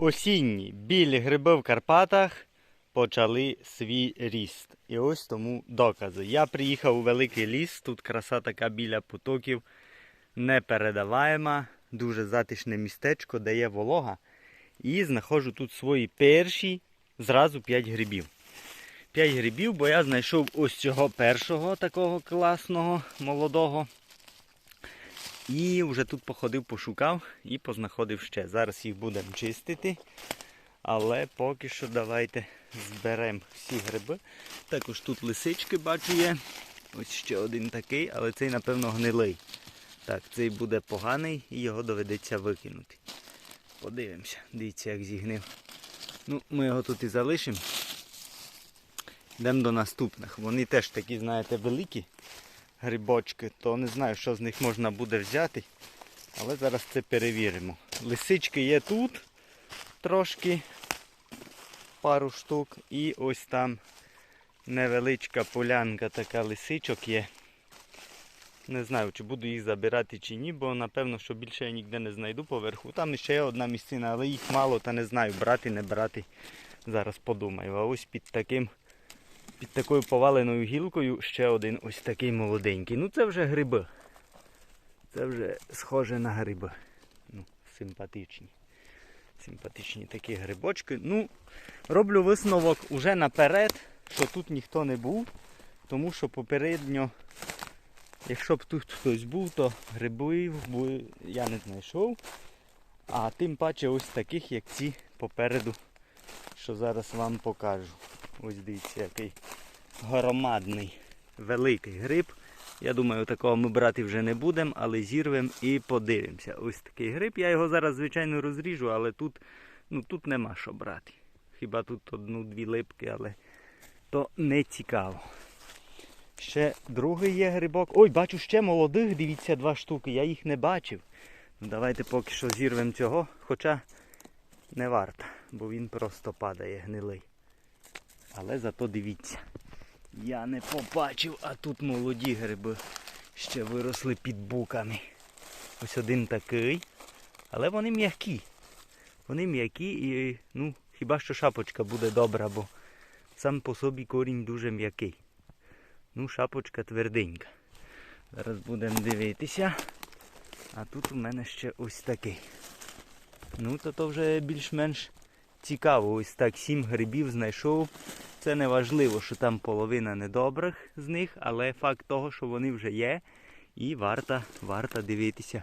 Осінні білі гриби в Карпатах почали свій ріст. І ось тому докази. Я приїхав у великий ліс, тут краса така біля потоків, непередаваєма, дуже затишне містечко, де є волога. І знаходжу тут свої перші зразу 5 грибів. 5 грибів, бо я знайшов ось цього першого такого класного, молодого. І вже тут походив, пошукав і познаходив ще. Зараз їх будемо чистити. Але поки що давайте зберемо всі гриби. Також тут лисички бачу є. Ось ще один такий, але цей, напевно, гнилий. Так, цей буде поганий і його доведеться викинути. Подивимося, дивіться, як зігнив. Ну, ми його тут і залишимо. Йдемо до наступних. Вони теж такі, знаєте, великі грибочки, то не знаю, що з них можна буде взяти. Але зараз це перевіримо. Лисички є тут трошки, пару штук. І ось там невеличка полянка така лисичок є. Не знаю, чи буду їх забирати чи ні, бо напевно, що більше я ніде не знайду поверху. Там ще є одна місцина, але їх мало, та не знаю, брати, не брати. Зараз подумаю. А ось під таким, під такою поваленою гілкою ще один ось такий молоденький. Ну це вже гриби. Це вже схоже на гриби. Ну, симпатичні. Симпатичні такі грибочки. Ну, роблю висновок уже наперед, що тут ніхто не був, тому що попередньо, якщо б тут хтось був, то грибів би я не знайшов. А тим паче ось таких, як ці попереду, що зараз вам покажу. Ось дивіться, який громадний великий гриб. Я думаю, такого ми брати вже не будемо, але зірвемо і подивимося. Ось такий гриб. Я його зараз, звичайно, розріжу, але тут, ну, тут нема що брати. Хіба тут одну-дві липки, але то не цікаво. Ще другий є грибок. Ой, бачу ще молодих, дивіться, два штуки. Я їх не бачив. Ну, Давайте поки що зірвемо цього, хоча не варто, бо він просто падає гнилий. Але зато дивіться. Я не побачив, а тут молоді гриби ще виросли під буками. Ось один такий. Але вони м'які. Вони м'які і ну, хіба що шапочка буде добра, бо сам по собі корінь дуже м'який. Ну, шапочка тверденька. Зараз будемо дивитися. А тут у мене ще ось такий. Ну, то то вже більш-менш цікаво. Ось так сім грибів знайшов. Це не важливо, що там половина недобрих з них, але факт того, що вони вже є, і варто, варто дивитися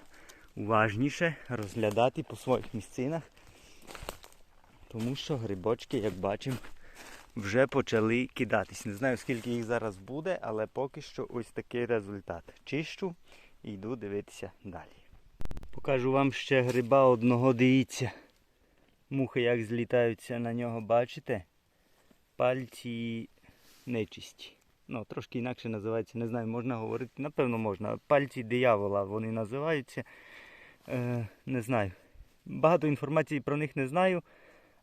уважніше, розглядати по своїх місцинах. Тому що грибочки, як бачимо, вже почали кидатись. Не знаю, скільки їх зараз буде, але поки що ось такий результат. Чищу і йду дивитися далі. Покажу вам ще гриба одного, дивіться. Мухи як злітаються на нього, бачите? Пальці нечисті. Ну, трошки інакше називається, не знаю, можна говорити, напевно можна. Пальці диявола вони називаються. Е, не знаю. Багато інформації про них не знаю,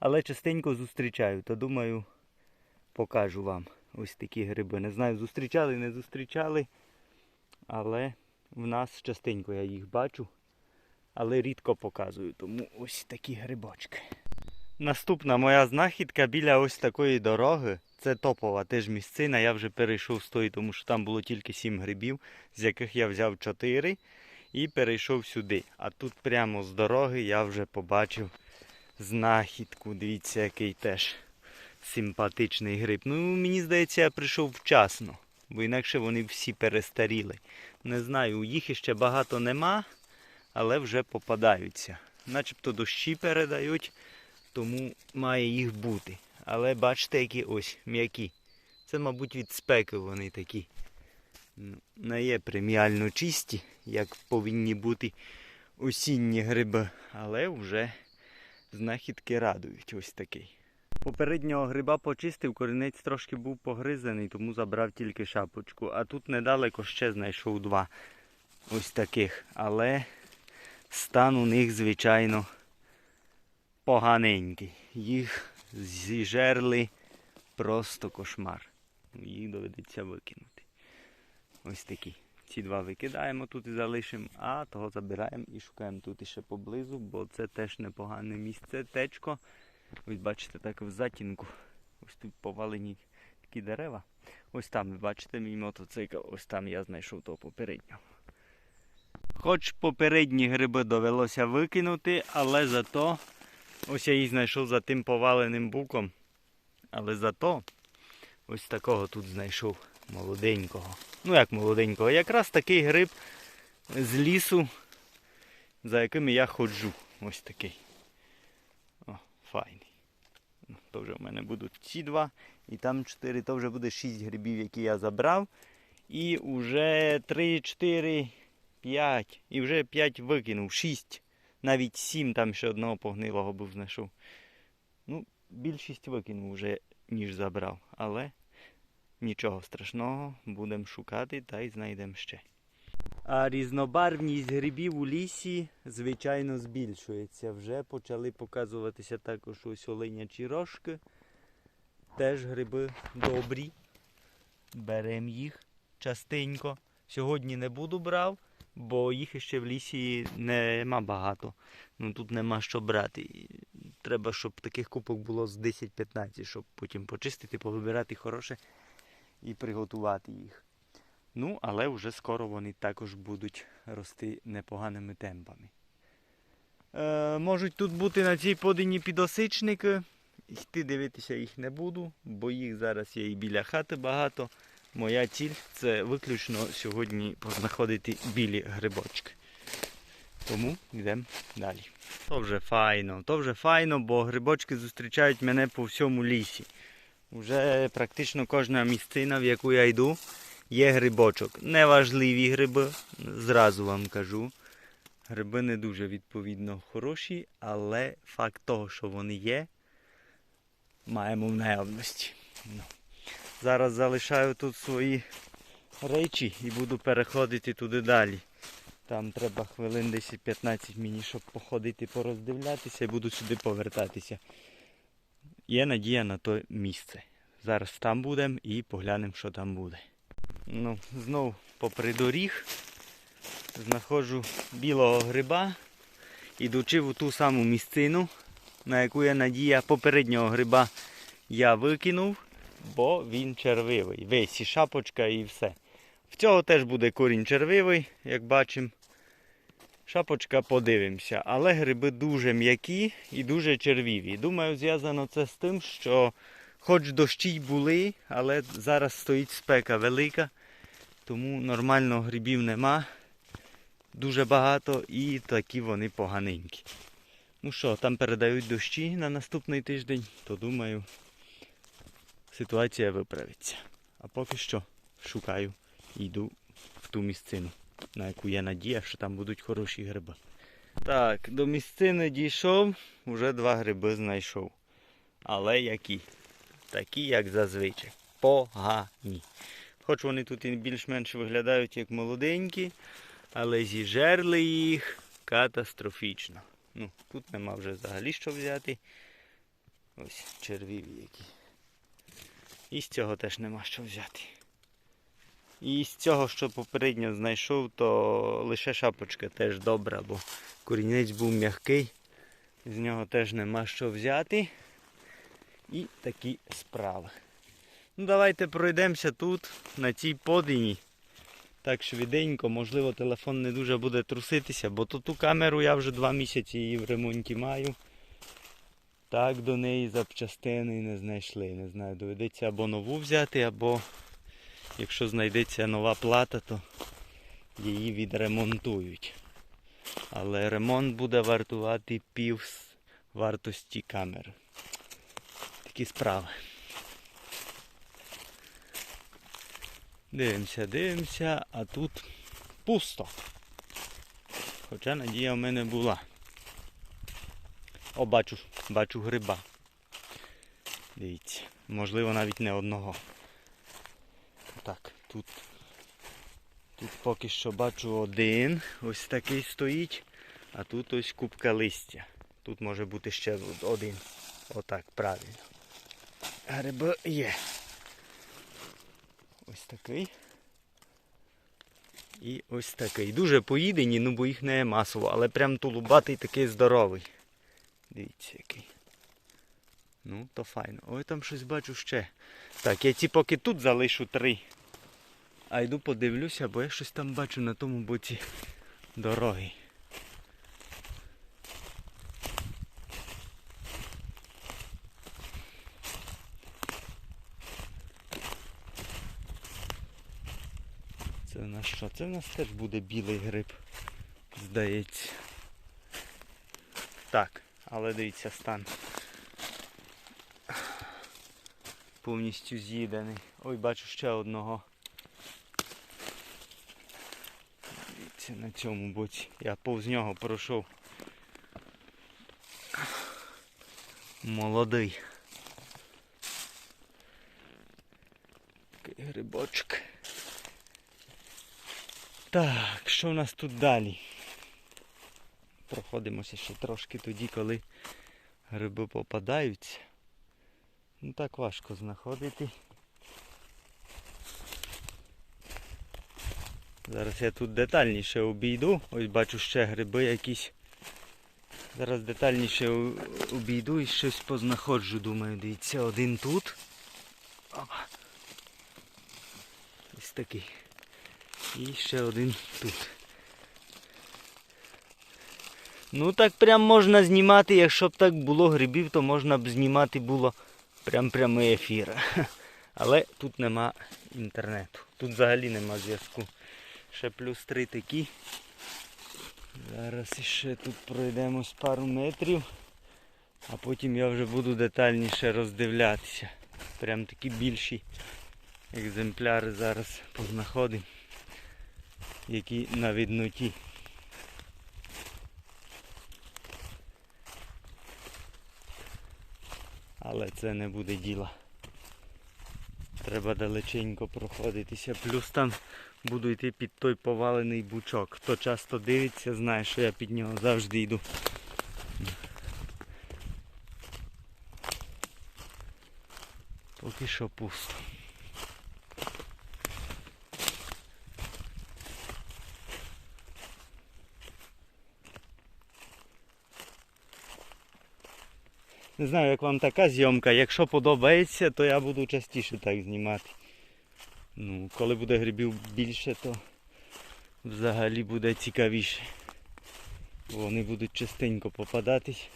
але частенько зустрічаю. То думаю, покажу вам ось такі гриби. Не знаю, зустрічали, не зустрічали. Але в нас частенько я їх бачу. Але рідко показую, тому ось такі грибочки. Наступна моя знахідка біля ось такої дороги. Це топова теж місцина. Я вже перейшов з тої, тому що там було тільки 7 грибів, з яких я взяв 4 і перейшов сюди. А тут прямо з дороги я вже побачив знахідку. Дивіться, який теж симпатичний гриб. Ну, мені здається, я прийшов вчасно, бо інакше вони всі перестаріли. Не знаю, їх іще багато нема, але вже попадаються. Начебто дощі передають тому має їх бути. Але бачите, які ось м'які. Це, мабуть, від спеки вони такі. Не є преміально чисті, як повинні бути осінні гриби, але вже знахідки радують ось такий. Попереднього гриба почистив, корінець трошки був погризаний, тому забрав тільки шапочку. А тут недалеко ще знайшов два ось таких. Але стан у них, звичайно, поганенький. Їх зіжерли просто кошмар. Їх доведеться викинути. Ось такі Ці два викидаємо тут і залишимо, а того забираємо і шукаємо тут іще поблизу, бо це теж непогане місце, течко. Ось бачите, так в затінку. Ось тут повалені такі дерева. Ось там, ви бачите, мій мотоцикл, ось там я знайшов того попереднього. Хоч попередні гриби довелося викинути, але зато ось я їх знайшов за тим поваленим буком. Але зато ось такого тут знайшов молоденького. Ну як молоденького, якраз такий гриб з лісу, за якими я ходжу. Ось такий. О, файний. Ну, То вже в мене будуть ці два. І там чотири, то вже буде шість грибів, які я забрав. І вже три, чотири, п'ять. І вже п'ять викинув. Шість. Навіть сім там ще одного погнилого був знайшов. Ну, більшість викинув вже, ніж забрав. Але нічого страшного, будемо шукати та й знайдемо ще. А різнобарвність грибів у лісі, звичайно, збільшується. Вже почали показуватися також ось оленячі рожки. Теж гриби добрі. Беремо їх частенько. Сьогодні не буду брав, бо їх ще в лісі нема багато. Ну тут нема що брати. Треба, щоб таких купок було з 10-15, щоб потім почистити, повибирати хороше і приготувати їх. Ну, але вже скоро вони також будуть рости непоганими темпами. Е, можуть тут бути на цій подині підосичники. Йти дивитися їх не буду, бо їх зараз є і біля хати багато. Моя ціль це виключно сьогодні познаходити білі грибочки. Тому йдемо далі. То вже файно, то вже файно, бо грибочки зустрічають мене по всьому лісі. Вже практично кожна місцина, в яку я йду, є грибочок. Неважливі гриби, зразу вам кажу. Гриби не дуже відповідно хороші, але факт того, що вони є, маємо в наявності. Зараз залишаю тут свої речі і буду переходити туди далі. Там треба хвилин 10-15 мені, щоб походити, пороздивлятися і буду сюди повертатися. Є надія на то місце. Зараз там будемо і поглянемо, що там буде. Ну, знов попри доріг знаходжу білого гриба, ідучи в ту саму місцину, на яку я надія попереднього гриба я викинув, бо він червивий. Весь і шапочка і все. В цього теж буде корінь червивий, як бачимо. Шапочка подивимося, але гриби дуже м'які і дуже червиві. Думаю, зв'язано це з тим, що хоч дощі й були, але зараз стоїть спека велика, тому нормально грибів нема. Дуже багато і такі вони поганенькі. Ну що, там передають дощі на наступний тиждень, то думаю, ситуація виправиться. А поки що шукаю і йду в ту місцину, на яку є надія, що там будуть хороші гриби. Так, до місцини дійшов, вже два гриби знайшов. Але які? Такі, як зазвичай. Погані. Хоч вони тут більш-менш виглядають як молоденькі, але зіжерли їх катастрофічно. Ну, тут нема вже взагалі що взяти. Ось червиві які. І з цього теж нема що взяти. І з цього, що попередньо знайшов, то лише шапочка теж добра, бо корінець був м'який, з нього теж нема що взяти. І такі справи. Ну, давайте пройдемося тут, на цій подині. Так швиденько, можливо, телефон не дуже буде труситися, бо то ту камеру я вже два місяці її в ремонті маю. Так до неї запчастини не знайшли. Не знаю, доведеться або нову взяти, або якщо знайдеться нова плата, то її відремонтують. Але ремонт буде вартувати пів вартості камери. Такі справи. Дивимося, дивимося, а тут пусто. Хоча надія в мене була. О, бачу, бачу гриба. Дивіться, можливо навіть не одного. Так, тут, тут поки що бачу один, ось такий стоїть, а тут ось купка листя. Тут може бути ще один. Отак, правильно. Гриби є. Ось такий. І ось такий. Дуже поїдені, ну бо їх не масово, але прям тулубатий такий здоровий. Дивіться який. Ну, то файно. Ой, там щось бачу ще. Так, я ці поки тут залишу три. А йду подивлюся, бо я щось там бачу на тому боці дороги. Це в нас що? Це в нас теж буде білий гриб, здається. Так, але дивіться стан. Повністю з'їдений. Ой, бачу ще одного. Дивіться на цьому боці. Я повз нього пройшов. Молодий. Такий грибочок. Так, що в нас тут далі? Проходимося ще трошки тоді, коли гриби попадаються. Ну так важко знаходити. Зараз я тут детальніше обійду. Ось бачу ще гриби якісь. Зараз детальніше обійду і щось познаходжу, думаю, дивіться, один тут. Опа. Ось такий. І ще один тут. Ну так прям можна знімати, якщо б так було грибів, то можна б знімати було прям прямий ефір. Але тут нема інтернету. Тут взагалі нема зв'язку. Ще плюс три такі. Зараз іще тут пройдемось пару метрів, а потім я вже буду детальніше роздивлятися. Прям такі більші екземпляри зараз познаходимо, які на відноті. Але це не буде діла. Треба далеченько проходитися. Плюс там буду йти під той повалений бучок. Хто часто дивиться, знає, що я під нього завжди йду. Поки що пусто. Не знаю, як вам така зйомка. Якщо подобається, то я буду частіше так знімати. Ну, коли буде грибів більше, то взагалі буде цікавіше. Вони будуть частенько попадатись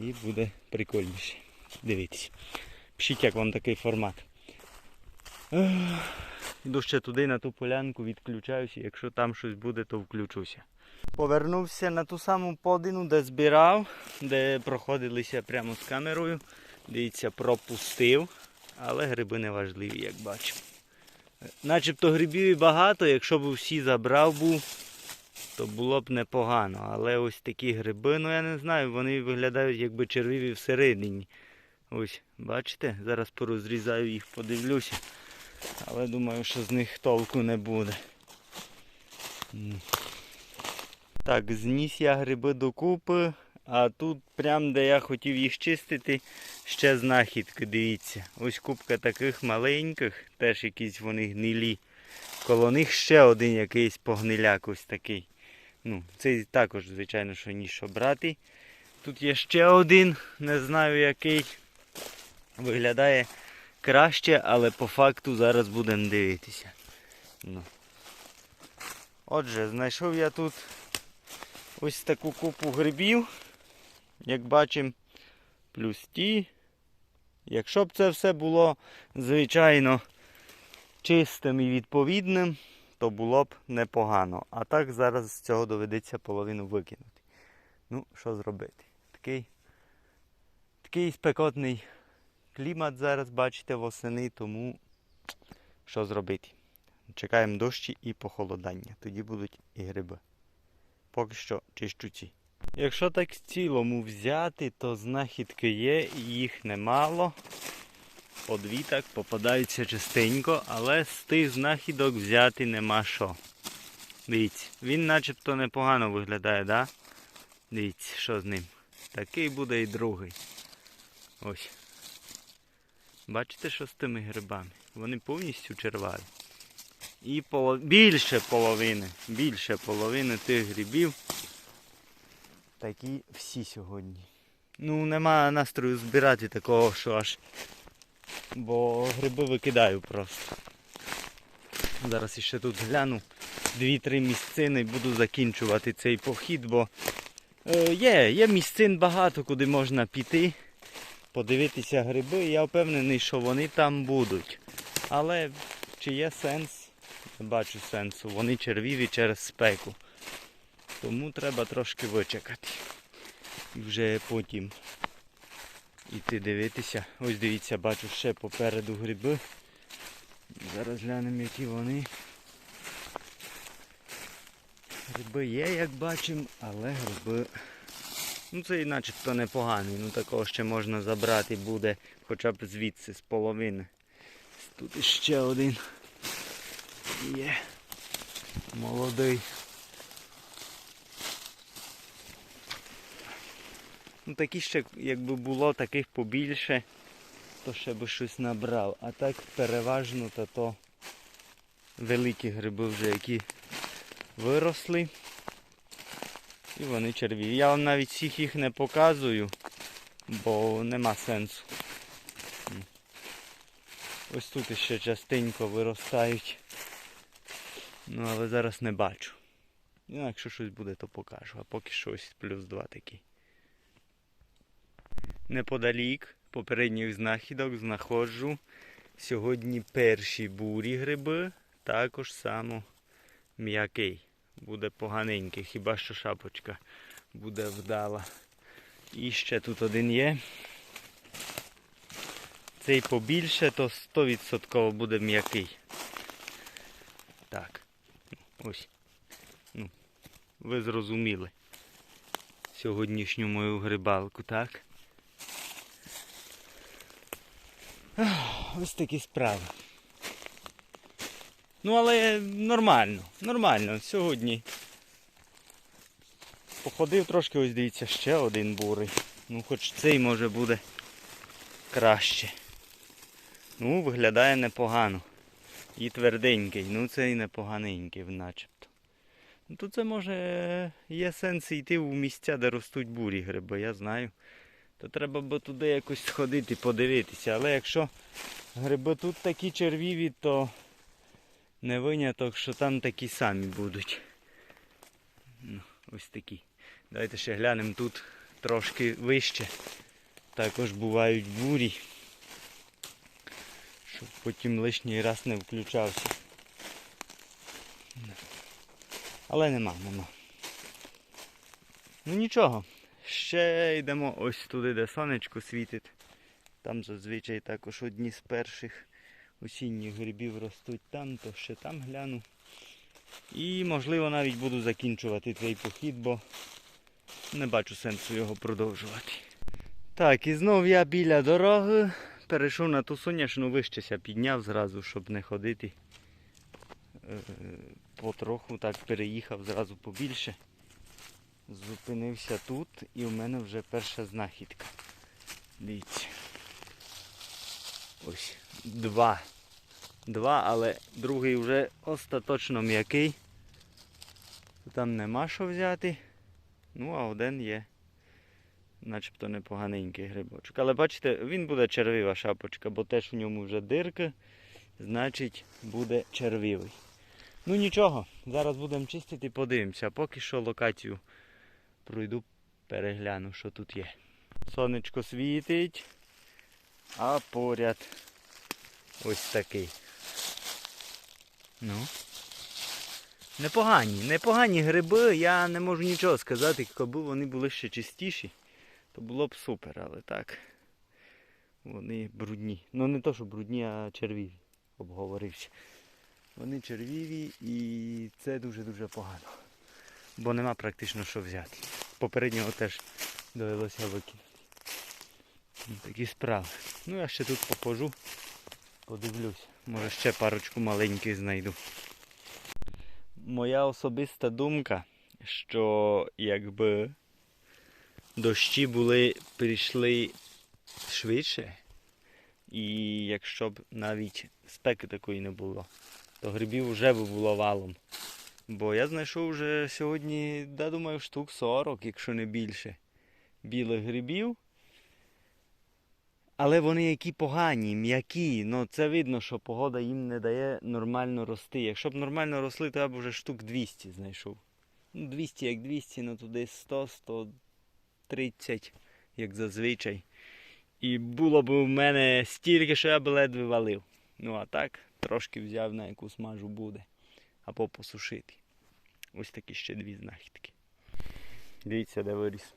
і буде прикольніше. Дивіться. Пишіть, як вам такий формат. Йду ще туди, на ту полянку, відключаюся. Якщо там щось буде, то включуся. Повернувся на ту саму подину, де збирав, де проходилися прямо з камерою. Дивіться, пропустив, але гриби не важливі, як бачимо. Начебто грибів і багато, якщо б всі забрав був, то було б непогано. Але ось такі гриби, ну я не знаю, вони виглядають якби червиві всередині. Ось, бачите? Зараз порозрізаю їх, подивлюся. Але думаю, що з них толку не буде. Так, зніс я гриби докупи, а тут, прям де я хотів їх чистити, ще знахідки, дивіться. Ось купка таких маленьких, теж якісь вони гнилі. Коло них ще один якийсь погниляк ось такий. Ну, цей також, звичайно, що ніж брати. Тут є ще один, не знаю який. Виглядає краще, але по факту зараз будемо дивитися. Ну. Отже, знайшов я тут ось таку купу грибів. Як бачимо, плюс ті. Якщо б це все було, звичайно, чистим і відповідним, то було б непогано. А так зараз з цього доведеться половину викинути. Ну, що зробити? Такий, такий спекотний клімат зараз, бачите, восени, тому що зробити? Чекаємо дощі і похолодання. Тоді будуть і гриби. Поки що чищу ці. Якщо так в цілому взяти, то знахідки є, їх немало. По дві так попадаються частенько, але з тих знахідок взяти нема що. Дивіться, він начебто непогано виглядає, да? Дивіться, що з ним. Такий буде і другий. Ось. Бачите, що з тими грибами? Вони повністю черваві. І поло... більше половини. Більше половини тих грибів. Такі всі сьогодні. Ну, нема настрою збирати такого, що аж. Бо гриби викидаю просто. Зараз іще тут гляну. Дві-три місцини буду закінчувати цей похід, бо е, є, є місцин багато, куди можна піти, подивитися гриби. Я впевнений, що вони там будуть. Але чи є сенс? Не бачу сенсу. Вони червіві через спеку. Тому треба трошки вичекати. І вже потім іти дивитися. Ось дивіться, бачу ще попереду гриби. Зараз глянемо, які вони. Гриби є, як бачимо, але гриби. Ну це і начебто непоганий. Ну такого ще можна забрати буде хоча б звідси з половини. Тут іще один є. Молодий. Ну такі ще, якби було таких побільше, то ще би щось набрав. А так переважно то, то великі гриби вже які виросли. І вони черві. Я вам навіть всіх їх не показую, бо нема сенсу. Ось тут ще частенько виростають. Ну але зараз не бачу. Ну, якщо щось буде, то покажу. А поки щось плюс два такі. Неподалік попередніх знахідок знаходжу сьогодні перші бурі гриби, також само м'який. Буде поганенький, хіба що шапочка буде вдала. І ще тут один є. Цей побільше, то 100% буде м'який. Так. Ось. Ну, ви зрозуміли сьогоднішню мою грибалку, так? Ось такі справи. Ну, але нормально, нормально. Сьогодні походив трошки, ось дивіться, ще один бурий. Ну, хоч цей може буде краще. Ну, виглядає непогано. І тверденький, ну цей непоганенький начебто. Ну, то це може є сенс йти у місця, де ростуть бурі гриби, я знаю. То треба б туди якось сходити, подивитися. Але якщо гриби тут такі червіві, то не виняток, що там такі самі будуть. Ну, ось такі. Давайте ще глянемо тут трошки вище. Також бувають бурі. Щоб потім лишній раз не включався. Але нема, нема. Ну нічого. Ще йдемо ось туди, де сонечко світить. Там зазвичай також одні з перших осінніх грибів ростуть там, то ще там гляну. І можливо навіть буду закінчувати цей похід, бо не бачу сенсу його продовжувати. Так, і знов я біля дороги. Перейшов на ту сонячну вищеся, підняв зразу, щоб не ходити. Е, Потроху так переїхав зразу побільше. Зупинився тут і в мене вже перша знахідка. Дивіться. Ось два. Два, але другий вже остаточно м'який. Там нема що взяти. Ну, а один є. Начебто непоганенький грибочок. Але бачите, він буде червива шапочка, бо теж в ньому вже дирка, значить буде червивий. Ну нічого, зараз будемо чистити, подивимося. А поки що локацію пройду, перегляну, що тут є. Сонечко світить, а поряд ось такий. Ну. Непогані, непогані гриби, я не можу нічого сказати, якби вони були ще чистіші, то було б супер, але так. Вони брудні. Ну не то, що брудні, а червіві. Обговорився. Вони червіві і це дуже-дуже погано. Бо нема практично що взяти. Попереднього теж довелося викинути. Ну, Такі справи. Ну я ще тут походжу, подивлюсь. Може ще парочку маленьких знайду. Моя особиста думка, що якби дощі були прийшли швидше, і якщо б навіть спеки такої не було, то грибів вже би було валом. Бо я знайшов вже сьогодні, да, думаю, штук 40, якщо не більше, білих грибів. Але вони які погані, м'які. Ну це видно, що погода їм не дає нормально рости. Якщо б нормально росли, то я б вже штук 200 знайшов. Ну, 200 як 200, ну туди 100, 130, як зазвичай. І було б у мене стільки, що я б ледве валив. Ну а так, трошки взяв на яку смажу буде. Або посушити. Ось такі ще дві знахідки. Дивіться, де виріс.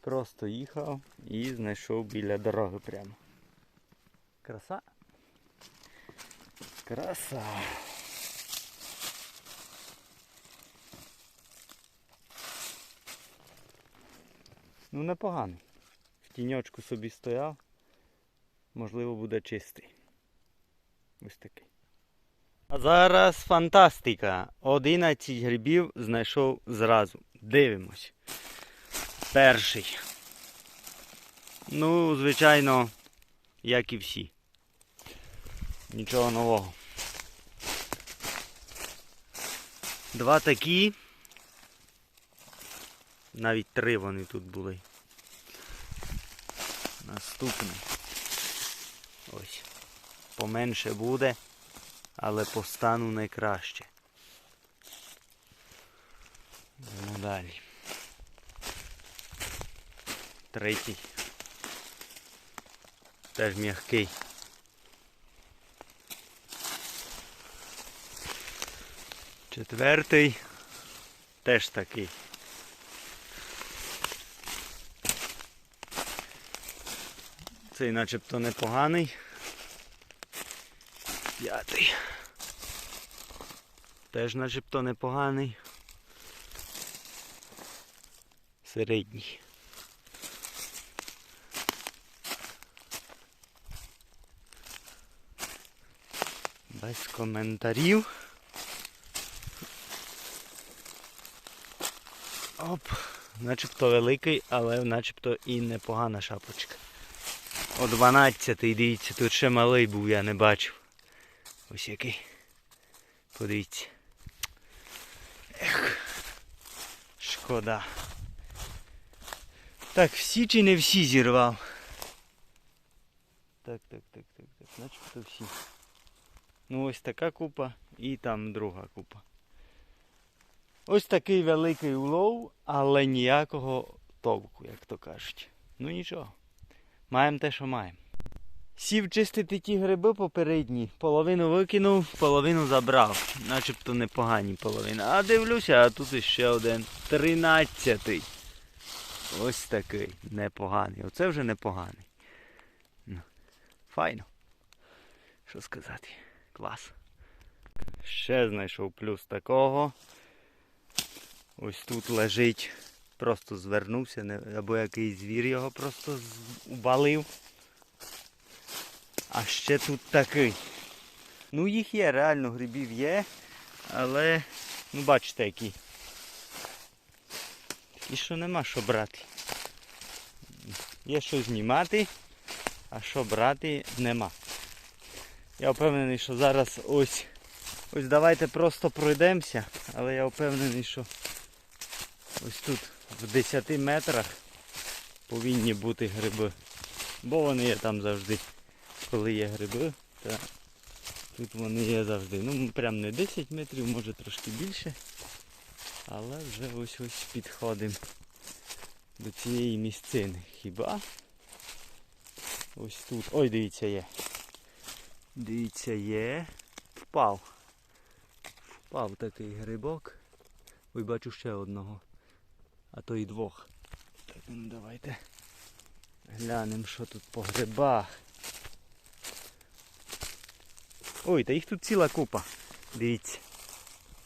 Просто їхав і знайшов біля дороги прямо. Краса. Краса. Ну непоганий. В тіньочку собі стояв. Можливо буде чистий. Ось такий. А зараз фантастика. 11 грибів знайшов зразу. Дивимось. Перший. Ну, звичайно, як і всі. Нічого нового. Два такі. Навіть три вони тут були. Наступний. Ось. Поменше буде, але по стану найкраще. Йдемо далі. Третій. Теж м'який. Четвертий. Теж такий. Цей начебто непоганий. П'ятий. Теж начебто непоганий. Середній. Без коментарів. Оп, начебто великий, але начебто і непогана шапочка. О 12 дивіться, тут ще малий був, я не бачив. Ось який. Подивіться. Ех. Шкода. Так, всі чи не всі зірвав? Так, так, так, так, так. Начебто всі. Ну ось така купа і там друга купа. Ось такий великий улов, але ніякого толку, як то кажуть. Ну нічого. Маємо те, що маємо. Сів чистити ті гриби попередні, половину викинув, половину забрав. Начебто непогані половини. А дивлюся, а тут іще один. Тринадцятий. Ось такий. Непоганий. Оце вже непоганий. Ну, Файно. Що сказати? Клас. Ще знайшов плюс такого. Ось тут лежить. Просто звернувся, або якийсь звір його просто убалив. А ще тут такий. Ну їх є, реально грибів є. Але, ну бачите які. Такі, що нема що брати. Є що знімати, а що брати нема. Я впевнений, що зараз ось. Ось давайте просто пройдемося, але я впевнений, що ось тут в 10 метрах повинні бути гриби. Бо вони є там завжди. Коли є гриби, то тут вони є завжди. Ну прям не 10 метрів, може трошки більше. Але вже ось ось підходимо до цієї місцини. Хіба? Ось тут. Ой, дивіться є. Дивіться, є. Впав. Впав такий грибок. Ой, бачу ще одного. А то і двох. Так, ну давайте глянемо, що тут по грибах. Ой, та їх тут ціла купа. Дивіться.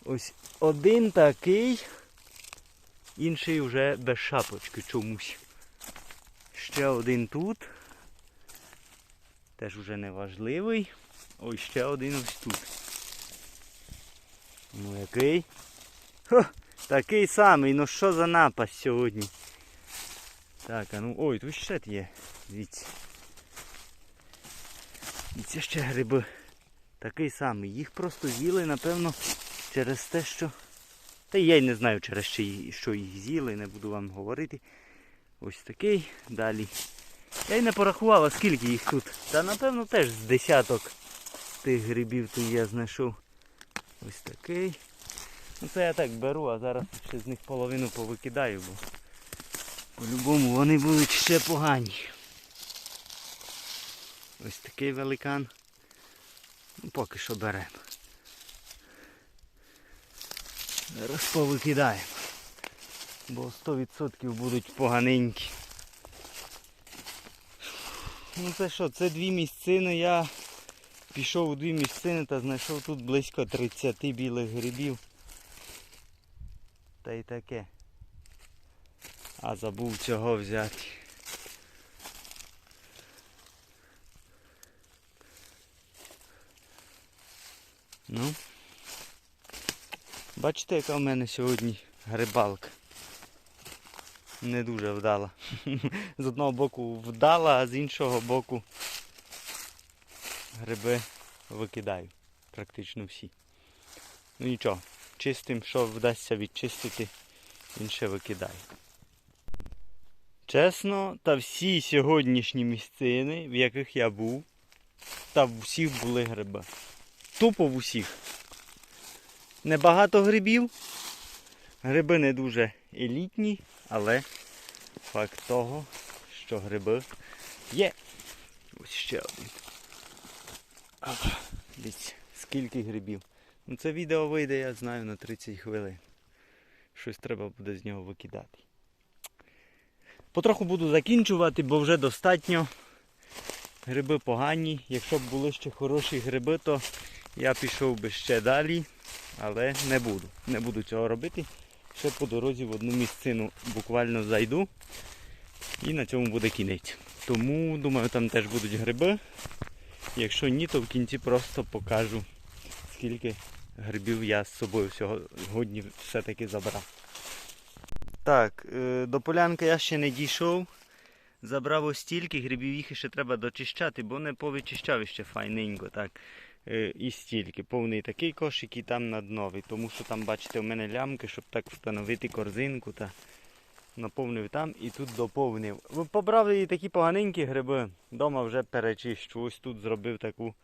Ось один такий, інший вже без шапочки чомусь. Ще один тут. Теж вже не важливий. Ось ще один ось тут. Ну який? Хо, такий самий, ну що за напасть сьогодні? Так, а ну ой, тут ще є. Дивіться. І це ще гриби Такий самий. Їх просто з'їли, напевно, через те, що. Та я й не знаю через що їх з'їли, не буду вам говорити. Ось такий. Далі. Я й не порахувала, скільки їх тут. Та напевно теж з десяток тих грибів тут я знайшов. Ось такий. Ну це я так беру, а зараз ще з них половину повикидаю, бо по-любому вони будуть ще погані. Ось такий великан. Ну, поки що беремо. Зараз повикидаємо. Бо 100% будуть поганенькі. Ну це що, це дві місцини. Я пішов у дві місцини та знайшов тут близько 30 білих грибів. Та й таке. А забув цього взяти. Ну. Бачите, яка в мене сьогодні грибалка. Не дуже вдала. З одного боку вдала, а з іншого боку гриби викидаю. Практично всі. Ну нічого, чистим, що вдасться відчистити, інше викидаю. Чесно, та всі сьогоднішні місцини, в яких я був, та в усіх були гриби. Тупо в усіх. Небагато грибів. Гриби не дуже елітні, але факт того, що гриби є. Ось ще один. Дивіться, скільки грибів. Ну це відео вийде, я знаю, на 30 хвилин. Щось треба буде з нього викидати. Потроху буду закінчувати, бо вже достатньо. Гриби погані. Якщо б були ще хороші гриби, то я пішов би ще далі. Але не буду. Не буду цього робити. Ще по дорозі в одну місцину буквально зайду. І на цьому буде кінець. Тому, думаю, там теж будуть гриби. Якщо ні, то в кінці просто покажу, скільки грибів я з собою сьогодні все-таки забрав. Так, е, до полянки я ще не дійшов. Забрав ось стільки, грибів їх ще треба дочищати, бо не повичищав ще файненько. так. Е, І стільки. Повний такий кошик і там на дновий. Тому що там, бачите, у мене лямки, щоб так встановити корзинку. та Наповнив там і тут доповнив. Побрав і такі поганенькі гриби. Дома вже перечищу. Ось тут зробив таку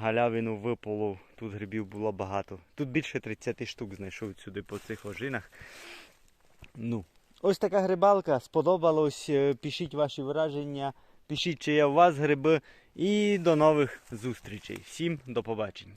галявину виполов. Тут грибів було багато. Тут більше 30 штук знайшов сюди по цих ожинах. Ну, ось така грибалка. Сподобалось. Е, Пишіть ваші враження. Пишіть, чи є у вас гриби. І до нових зустрічей. Всім до побачення.